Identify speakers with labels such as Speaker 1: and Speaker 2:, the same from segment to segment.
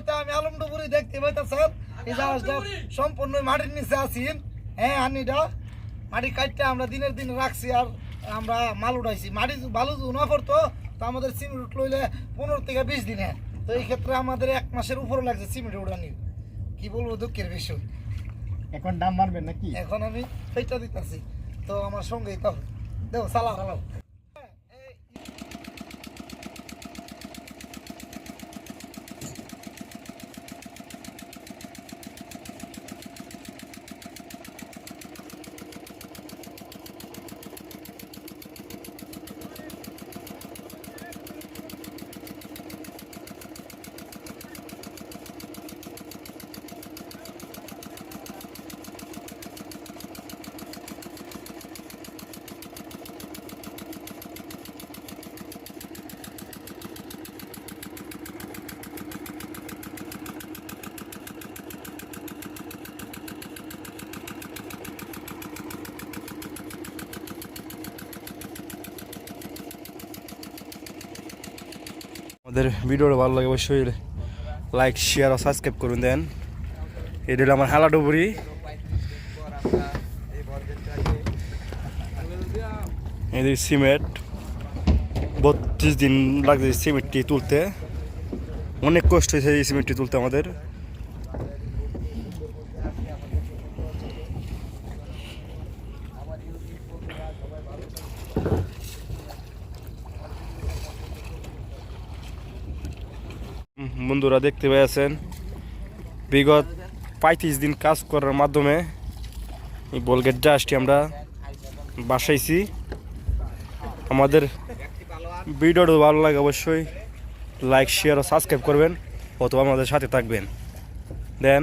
Speaker 1: মতে আমি আলমডুবুরি দেখতে পাইতেছেন। এই জাহাজটা সম্পূর্ণ মাটির নিচে আছি। হ্যাঁ হানিটা মাটি কাটতে আমরা দিনের দিন রাখছি আর আমরা মাল উঠাইছি। মাটি বালু না করতো তো আমাদের সিমেন্ট লইলে পনেরো থেকে বিশ দিনে। তো এই ক্ষেত্রে আমাদের এক মাসের উপরে লাগছে সিমেন্ট উড়ানি কি বলব দুঃখের বিষয়।
Speaker 2: এখন দাম মারবেন নাকি?
Speaker 1: এখন আমি সেইটা দিতেছি। তো আমার সঙ্গেই তো দেখো চালাও চালাও।
Speaker 3: আমাদের ভিডিওটা ভালো লাগে অবশ্যই লাইক শেয়ার ও সাবস্ক্রাইব করুন, দেন। এটা হলো আমার হালা ডুবুরি। এদের সিমেন্ট। বত্রিশ দিন লাগছে সিমেন্টটি তুলতে। অনেক কষ্ট হয়েছে এই সিমেন্টটি তুলতে আমাদের। বন্ধুরা দেখতে পেয়েছেন। বিগত পঁয়ত্রিশ দিন কাজ করার মাধ্যমে এই বলগেট জাহাজটি আমরা বাসাইছি। আমাদের ভিডিওটা ভালো লাগে অবশ্যই লাইক শেয়ার ও সাবস্ক্রাইব করবেন। অথবা আমাদের সাথে থাকবেন। দেন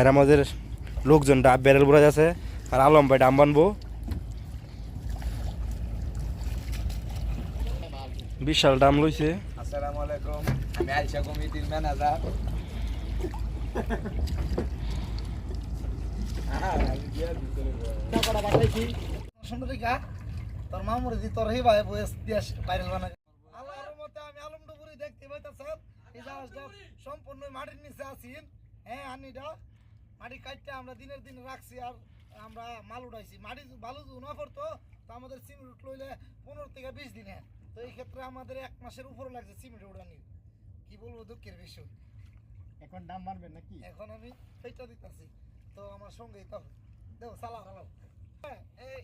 Speaker 3: আর আমাদের লোকজন ডাব ব্যারেল বোরা আছে আর আলম ভাই ডাম বানবো। বিশাল ডাম লইছে।
Speaker 2: আসসালামু আলাইকুম। আমি আইসা কমিটির ম্যানেজার।
Speaker 1: তোর মামুর দি তোর হি ভাই বয়স দিয়াস ভাইরাল বানা আল্লাহর মতে আমি আলমডুবুরি দেখতে পাইতেছেন এই জাহাজটা সম্পূর্ণ মাটির নিচে আছি। হ্যাঁ হানিটা মাটি কাটতে আমরা দিনের দিন রাখছি আর আমরা মাল উঠাইছি। মাটি বালু না করতো তো আমাদের সিমেন্ট লইলে পনেরো থেকে বিশ দিনে। তো এই ক্ষেত্রে আমাদের এক মাসের উপরে লাগছে সিমেন্ট উড়ানি কি বলব দুঃখের বিষয়।
Speaker 2: এখন দাম মারবেন নাকি?
Speaker 1: এখন আমি সেইটা দিতেছি। তো আমার সঙ্গেই তো দেখো চালাও চালাও। হ্যাঁ, এই